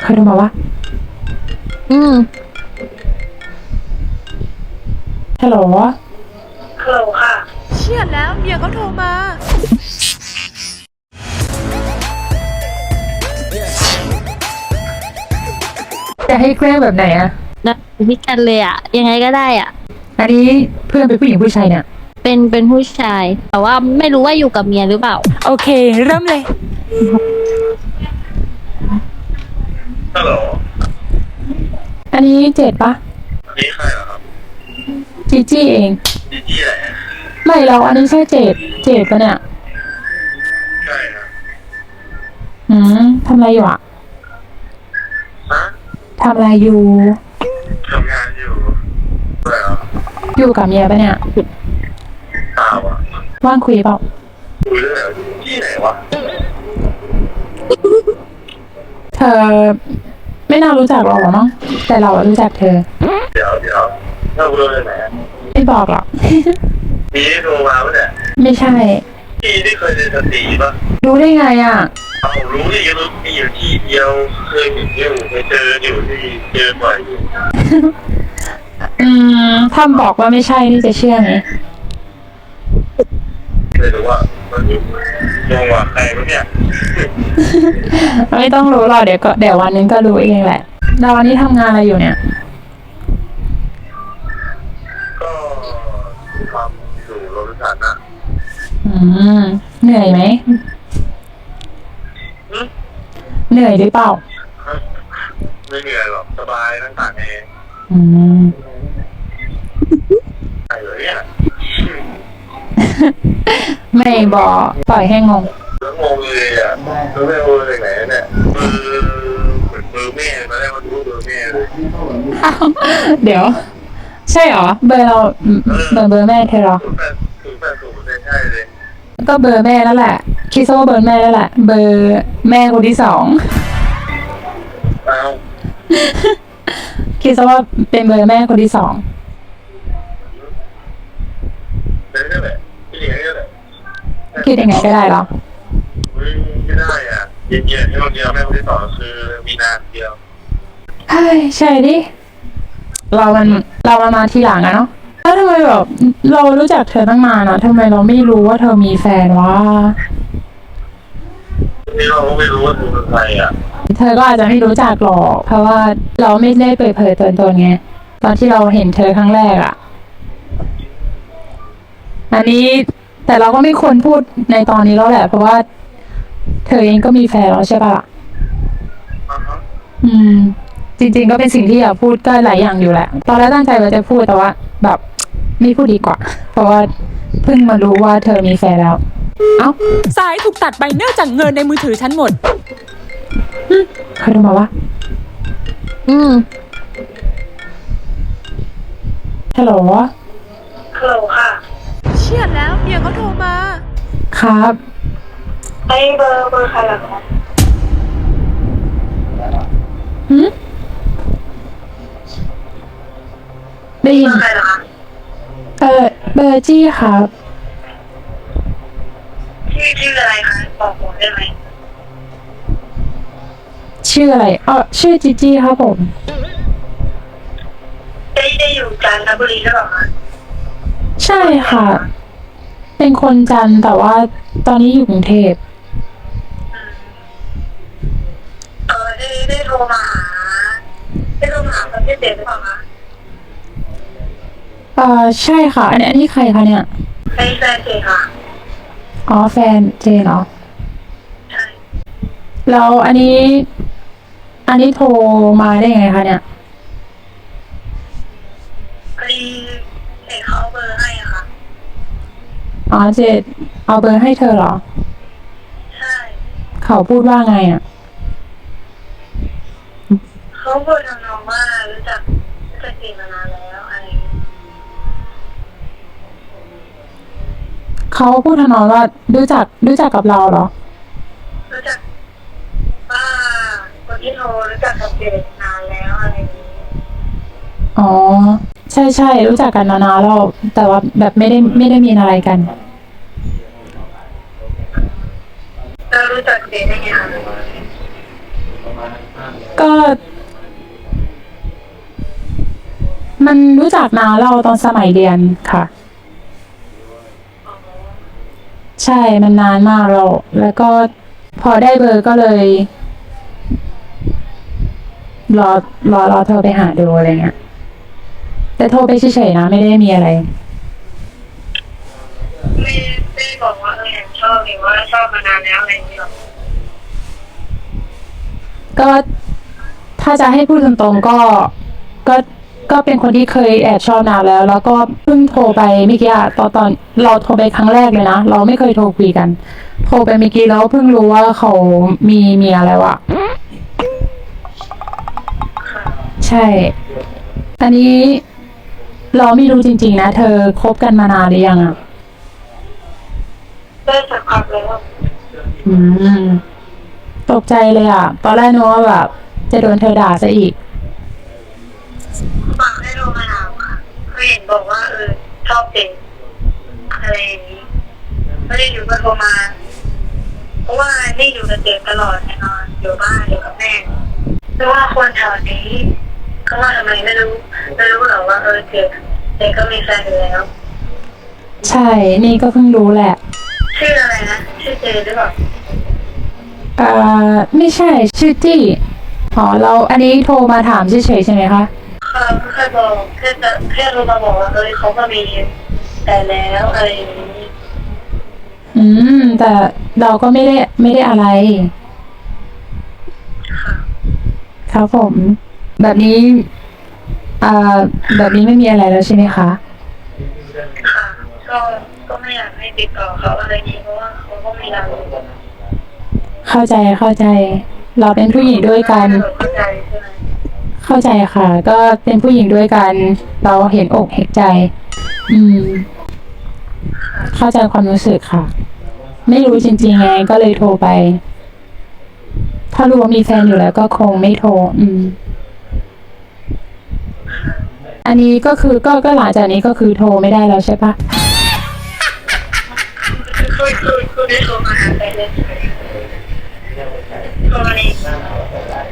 ใครโทรมาวะอืมฮัลโหลฮัลโหลค่ะ เชียดแล้วเมียเขาโทรมา จะให้แกล้งแบบไหนอะนะพิกันเลยอะยังไงก็ได้อะอันนี้เพื่อนเป็นผู้หญิงผู้ชายเนี่ย เป็นเป็นผู้ชาย แต่ว่าไม่รู้ว่าอยู่กับเมียหรือเปล่า โอเค เริ่มเลย ฮัลโหลอันนี้เจ็ดปะอันนี้ใครเหรอครับจีจี้เองจีจี้ไหนไม่เราอันนี้ใช่เจ็ดเจ็ดปะเนี่ย ใช่ครับอืมทำอะไรอยู่อะฮะทำอะไรอยู่ ทำงานอยู่อะไรเหรออยู่กับเมียปะเนี่ย เปล่าอะว่างคุยเปล่าคุยเรื่องอะไรที่ไหนวะ เธอ ไม่น่ารู้จักเราหรอกมั้งแต่เราอะรู้จักเธอ เดี๋ยวเดี๋ยวถ้าคุยเรื่องไหนอะไม่บอกหรอก มีที่โทรมาปะเนี่ยไม่ใช่ พี่ที่เคยเรียนสตรีปะรู้ได้ไงอะเอารู้ดิก็รู้มีอยู่ที่เดียวเคยเห็นอยู่เคยเจออยู่ที่เจอบ่อยอยู่อืมถ้าบอกว่าไม่ใช่นี่จะเชื่อไหม เลยรู้ว่ามันอยู่ โยงว่าใครวะเนี่ยไม่ต้องรู้หรอกเดี๋ยวก็เดี๋ยววันนึงก็รู้เองแหละแล้ววันนี้ทำงานอะไรอยู่เนี่ย ก็ทำอยู่โรงพยาบาลนะอืม เหนื่อยไหม หึเหนื่อยหรือเปล่า ไม่เหนื่อยหรอกสบายนั่งตากแอร์อืม ใครเหรอเนี่ย ไม่บอกปล่อยให้งง แล้วงงเลยอะรู้ไม่รู้เลยไหนเนี่ยมือเหมือนมือแม่ตอนแรกมันรู้มือแม่เลยอ้าวเดี๋ยว ใช่เหรอ เบอร์เราเบอร์เบอร์แม่เธอเหรอ ศูนย์แปดศูนย์แปดศูนย์ใช่เลยก็เบอร์แม่แล้วแหละ คิดซะว่าเบอร์แม่แล้วแหละ เบอร์แม่คนที่สอง เอาคิดซะว่าเป็นเบอร์แม่คนที่สอง คิดยังไงก็ได้เหรอไม่ไม่ได้อะเย็นๆให้คนเดียวแม่คนที่สองคือมีนาเดียวเฮ้ยใช่ดิเรามันเรามามาทีหลังอะเนาะแล้วทำไมแบบเรารู้จักเธอตั้งนานอะทำไมเราไม่รู้ว่าเธอมีแฟนวะนี่เราก็ไม่รู้ว่าคือใครอะ เธอก็อาจจะไม่รู้จักหรอกเพราะว่าเราไม่ได้เปิดเผยตัวตนไงตอนที่เราเห็นเธอครั้งแรกอะอันนี้ แต่เราก็ไม่ควรพูดในตอนนี้แล้วแหละ เพราะว่า เธอเองก็มีแฟนแล้วใช่ปะล่ะอ่าฮะอืม จริง ๆ ก็เป็นสิ่งที่อยากพูดก็หลายอย่างอยู่แหละ ตอนแรกตั้งใจว่าจะพูดแต่ว่า แบบไม่พูดดีกว่า เพราะว่าเพิ่งมารู้ว่าเธอมีแฟนแล้ว เอ้าสายถูกตัดไปเนื่องจากเงินในมือถือฉันหมด ใครโทรมาวะอืม ฮัลโหลฮัลโหลค่ะ เชียดแล้วเมียเขาโทรมา ครับ ไอ้เบอร์เบอร์ใครล่ะคะหืมได้ยิเบอนร์ใครล่ะคะเออเบอร์จี้ครับ ชื่อชื่ออะไรคะบอกผมได้ไหมชื่ออะไรเออชื่อจีจี้ครับผม ได้ได้อยู่จันทบุรีหรือเปล่าคะใช่ค่ะ เป็นคนจันทร์แต่ว่าตอนนี้อยู่กรุงเทพอืมเออได้ได้โทรมาหาได้โทรมาหาคนที่เจ็ดหรือเปล่าคะเออใช่ค่ะ อันนี้อันนี้ใครคะเนี่ยไอ้แฟนเจค่ะอ๋อแฟนเจนเหรอ ใช่แล้วอันนี้ อันนี้โทรมาได้ไงคะเนี่ย พอดีเห็นเขาเอาเบอร์ให้ อะค่ะอ๋อเจดเอาเบอร์ให้เธอเหรอ ใช่เขาพูดว่าไงอะ เขาพูดทำนองว่ารู้จักรู้จักเจมานานแล้วอะไรอย่างเงี้ยเขาพูดทำนองว่ารู้จักรู้จักกับเราเหรอ รู้จักว่าคนที่โทรรู้จักกับเจมนานแล้วอะไรอย่างเงี้ยอ๋อ ใช่ใช่รู้จักกันมานานแล้วแต่ว่าแบบไม่ได้ไม่ได้มีอะไรกัน แล้ว รู้จักเจได้ไงคะก็ มันรู้จักนาเราตอนสมัยเรียนค่ะ ใช่มันนานมากแล้วแล้วก็พอได้เบอร์ก็เลย รอรอรอเธอไปหาดูอะไรเงี้ย แต่โทรไปเฉยๆนะ ไม่ได้มีอะไร ไม่ไม่บอกว่าเอ อบหรือว่าชอบมานานแล้วอะไรอย่างเงี้ยหรอก็ถ้าจะให้พูดตรงๆก็ก็ก็เป็นคนที่เคยแอบชอบนานแล้ว แล้วก็เพิ่งโทรไปเมื่อกี้อะตอนตอนเราโทรไปครั้งแรกเลยนะเราไม่เคยโทรคุยกัน โทรไปเมื่อกี้แล้วเพิ่งรู้ว่าเขามีเมียแล้วอะใช่ อันนี้เราไม่รู้จริง ๆ นะ เธอคบกันมานานหรือยังอะ ได้สักพักแล้วอืม ตกใจเลยอะตอนแรกนึกว่าแบบ จะโดนเธอด่าซะอีก ฝากให้โทรมาถามค่ะเขาเห็นบอกว่าเออชอบเด็กอะไรอย่างนี้ไม่ได้อยู่ก็โทรมา เพราะว่านี่อยู่กับเด็กตลอดแน่นอนอยู่บ้านอยู่กับแม่เพราะว่าคนแถวนี้เขาว่าทำไมไม่รู้ไม่รู้หรอว่าเออเด็กเด็กก็มีแฟนอยู่แล้ว ใช่ นี่ก็เพิ่งรู้แหละ ชื่ออะไรนะ ชื่อเจหรือเปล่าเอ่อไม่ใช่ชื่อจี้อ๋อเราอันนี้โทรมาถามเฉยๆใช่ไหมคะเขาแค่บอกแค่จะแค่โทรมาบอกว่าเออเขาก็มีแต่แล้วอะไรอย่างนี้อืม แต่เราก็ไม่ได้ไม่ได้อะไร ค่ะครับผม แบบนี้อ่าแบบนี้ไม่มีอะไรแล้วใช่ไหมคะ ค่ะก็ก็ ไม่อยากให้ติดต่อเขาอะไรนี้เพราะว่าเขาก็มีเราเข้าใจเข้าใจ เราเป็นผู้หญิงด้วยกัน เข้าใจใช่ไหมเข้าใจค่ะ ก็เป็นผู้หญิงด้วยกัน เราเห็นอกเห็นใจ อืม เข้าใจความรู้สึกค่ะ ไม่รู้จริงๆไงก็เลยโทรไป ถ้ารู้ว่ามีแฟนอยู่แล้วก็คงไม่โทร อืม อันนี้ก็คือก็ก็หลังจากนี้ก็คือโทรไม่ได้แล้วใช่ปะ คือคือคือได้โทรมาหาไปเลยโทรมาใน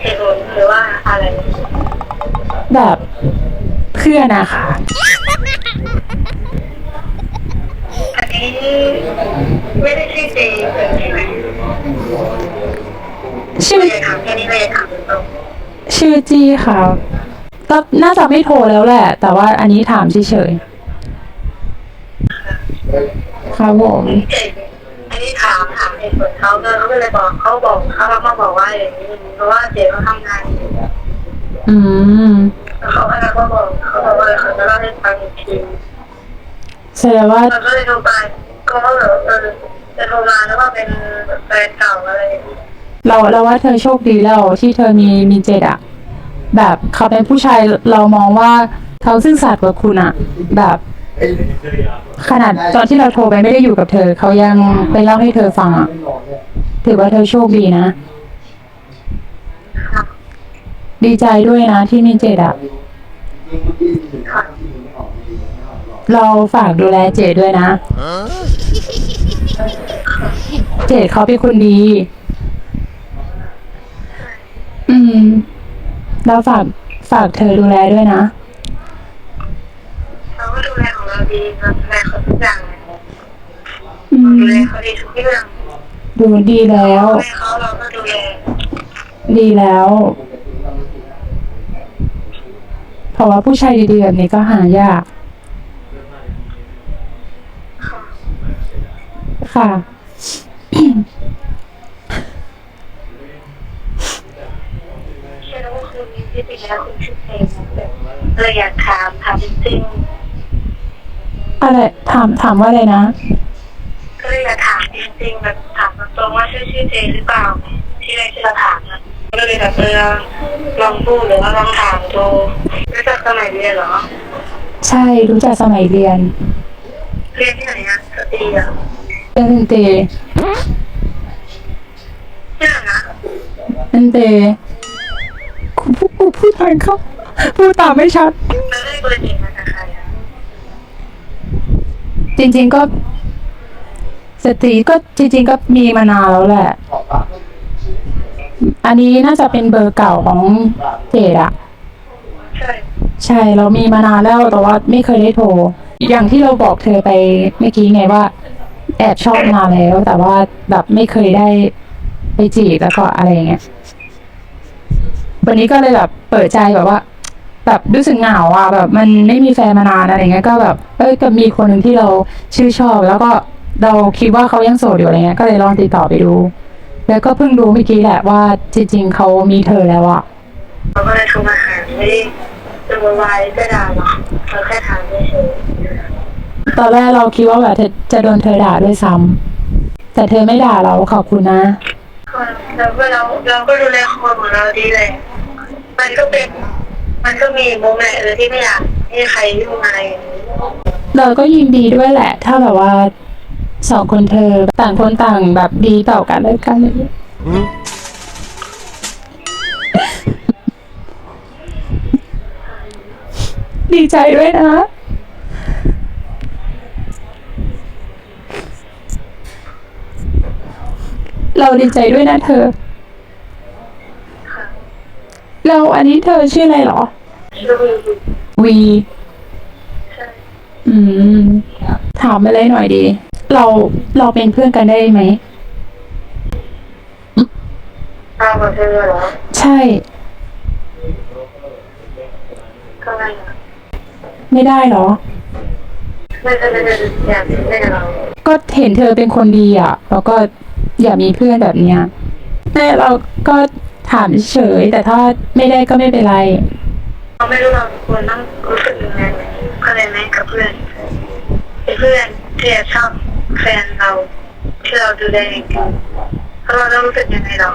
เหตุผลหรือว่าอะไรแบบเพื่อนอะค่ะอันนี้ไม่ได้ชื่อเจใช่ไหมชื่อไม่ได้ถามแค่นี้เลยถามตรงชื่อจีค่ะก็น่าจะไม่โทรแล้วแหละ แต่ว่าอันนี้ถามเฉยๆ ครับผมเจอันนี้ถามถามเหตุผลเขาก็เขาก็เลยบอกเขาบอกเขามาบอกว่าอย่างนี้เพราะว่าเจเขาทำงานอยู่อืมเขาอะไรก็บอกเขาบอกว่าเขาจะเล่าให้ฟังอีกทีแสดงว่าเราก็เลยโทรไปก็เขาแบบเออจะโทรมาแล้วว่าเป็นแฟนเก่าอะไรอย่างนี้เราเราว่าเธอโชคดีแล้วที่เธอมีมีเจดอะแบบเขาเป็นผู้ชายเรามองว่าเขาซื่อสัตย์กว่าคุณอะแบบ ขนาดตอนที่เราโทรไปไม่ได้อยู่กับเธอ เขายังไปเล่าให้เธอฟังอะถือว่าเธอโชคดีนะ ดีใจด้วยนะที่มีเจดอะค่ะ เราฝากดูแลเจดด้วยนะ เจดเขาเป็นคนดี อืม เราฝากฝากเธอดูแลด้วยนะ เราดีเราดูแลเขาทุกอย่างเลยอืมดูแลเขาดีทุกเรื่องดูดีแล้ว ดูแลเขาเราก็ดูแลดีแล้วเพราะว่าผู้ชายดีๆแบบนี้ก็หายาก ค่ะค่ะ เชื่อว่าคุณมีที่ดีแล้วคุณชื่อเพลงเลยอยากถามถามจริง อะไรถามถามว่าอะไรนะๆก็เลยอยากถามจริงๆแบบถามตรงๆว่าชื่อชื่อเจหรือเปล่า ที่ได้ที่เราถามนะก็เลยแบบเออลองพูดหรือว่าลองถามดูรู้จักสมัยเรียนเหรอ ใช่รู้จักสมัยเรียน เรียนที่ไหนอะสตรีอะเรียนดนตรีที่ไหนนะดนตรีคุณพูดกูพูดทางเขาพูดตามไม่ชัดไม่ได้เบอร์หนึ่งมาจากใครอะ จริง ๆก็สตรีก็จริง ๆ ก็มีมานานแล้วแหละ อันนี้น่าจะเป็นเบอร์เก่าของเจดอะใช่ ใช่เรามีมานานแล้วแต่ว่าไม่เคยได้โทร อย่างที่เราบอกเธอไปเมื่อกี้ไงว่า แอบชอบมานานแล้ว แต่ว่าแบบไม่เคยได้ไปจีบแล้วก็อะไรเงี้ยวันนี้ก็เลยแบบเปิดใจแบบว่า แบบรู้สึกเหงาอะแบบมันไม่มีแฟนมานานอะไรเงี้ยก็แบบเอ้ยก็มีคนหนึ่งที่เราชื่นชอบ แล้วก็เราคิดว่าเขายังโสดอยู่อะไรเงี้ยก็เลยลองติดต่อไปดู แล้วก็เพิ่งรู้เมื่อกี้แหละว่าจริง ๆเขามีเธอแล้วอะเขาก็เลยโทรมาหาไม่ได้จะโวยวายจะด่าหรอกเราแค่ถามเฉยตอนแรกเราคิดว่าแบบเธอจะโดนเธอด่าด้วยซ้ำแต่เธอไม่ด่าเราขอบคุณนะ ๆเราก็เราเราก็ดูแลคนของเราดีเลยมันก็เป็น มันก็มีโมเมนต์เออที่ไม่อยากให้ใครยุ่งอะไรอย่างนี้เราก็ยินดีด้วยแหละ ถ้าแบบว่าสองคนเธอต่างคนต่างแบบดีต่อกันและกันอะไรอย่างเงี้ยดีใจด้วยนะ เราดีใจด้วยนะเธอ เราอันนี้เธอชื่ออะไรเหรอก็คือวีใช่อืม ถามอะไรหน่อยดี เราเราเป็นเพื่อนกันได้ไหมเอากับเธอเหรอใช่ ก็ไม่อะไม่ได้เหรอ ไม่ก็ไม่ได้อยากเล่นกับเราก็เห็นเธอเป็นคนดีอะ แล้วก็อย่ามีเพื่อนแบบเนี้ยแต่เราก็ ถามเฉย แต่ถ้าไม่ได้ก็ไม่เป็นไร เราไม่รู้เราควรต้องรู้สึกยังไงก็เลยแม่กับเพื่อนเป็นเพื่อนที่แอบชอบแฟนเราที่เราดูแลกันแล้วเราต้องรู้สึกยังไงเรา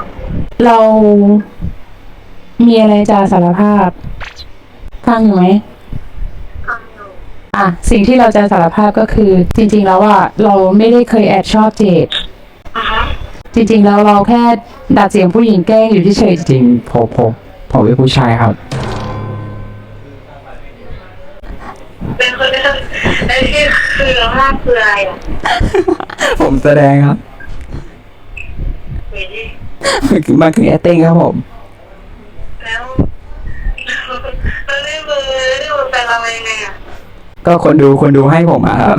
เรา มีอะไรจะสารภาพฟังอยู่ไหมฟังอยู่อะสิ่งที่เราจะสารภาพก็คือ จริง ๆ แล้วอะเราไม่ได้เคยแอบชอบเจดอะฮะจริง ๆ แล้วเราแค่ ดัดเสียงผู้หญิงแกล้งอยู่เฉยจริงๆผมผมผมเป็นผู้ชายครับ เป็นคนที่ไอ้ที่คือมากคืออะไรอะผมแสดงครับเฮ้ยมันคือ acting ครับผมแล้วเราได้เบอร์ได้เบอร์แฟนเรายังไงอะก็คนดูคนดูให้ผมอะครับ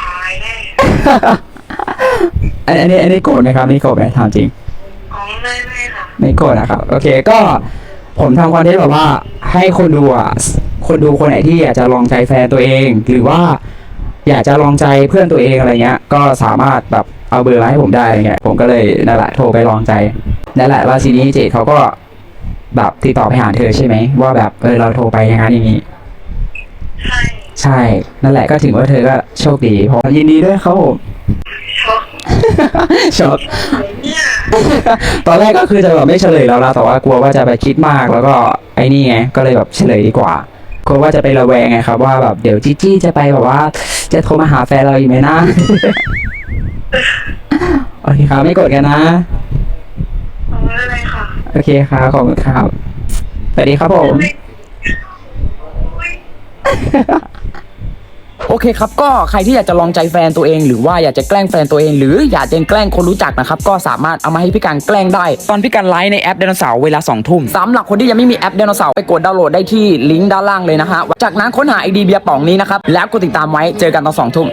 ตายแน่ อันอันนี้อันนี้โกรธไหมครับนี่โกรธไหมถามจริง อ๋อไม่ไม่ค่ะ ไม่โกรธนะครับโอเคก็ผมทำคอนเทนต์แบบว่าให้คนดูอะคนดูคนไหนที่อยากจะลองใจแฟนตัวเอง หรือว่า อยากจะลองใจเพื่อนตัวเองอะไรเงี้ย ก็สามารถแบบเอาเบอร์มาให้ผมได้อะไรเงี้ยผมก็เลยนั่นแหละโทรไปลองใจนั่นแหละแล้วทีนี้เจดเขาก็แบบติดต่อไปหาเธอใช่ไหมว่าแบบเออเราโทรไปอย่างนั้นอย่างนี้ ใช่ ใช่ นั่นแหละก็ถือว่าเธอก็โชคดีผมยินดีด้วยครับผม ช็อกช็อกเนี่ยตอนแรกก็คือจะแบบไม่เฉลยแล้วนะแต่ว่ากลัวว่าจะไปคิดมากแล้วก็ไอ้นี่ไงก็เลยแบบเฉลยดีกว่ากลัวว่าจะไประแวงไงครับ ว่าแบบเดี๋ยวจีจี้จะไปแบบว่า จะโทรมาหาแฟนเราอีกไหมนะโอเคครับไม่กดกันนะอ๋อไม่เป็นไรค่ะโอเคครับขอบคุณครับสวัสดีครับผม โอเคครับก็ใครที่อยากจะลองใจแฟนตัวเอง หรือว่าอยากจะแกล้งแฟนตัวเอง หรืออยากจะแกล้งคนรู้จักนะครับก็สามารถเอามาให้พี่การแกล้งได้ ตอนพี่การไลฟ์ในแอปไดโนเสาร์เวลา2ทุ่มสำหรับคนที่ยังไม่มีแอปไดโนเสาร์ไปกดดาวน์โหลดได้ที่ลิงก์ด้านล่างเลยนะฮะจากนั้นค้นหาไอดีเบียร์ป่องนี้นะครับแล้วกดติดตามไว้เจอกันตอน2ทุ่ม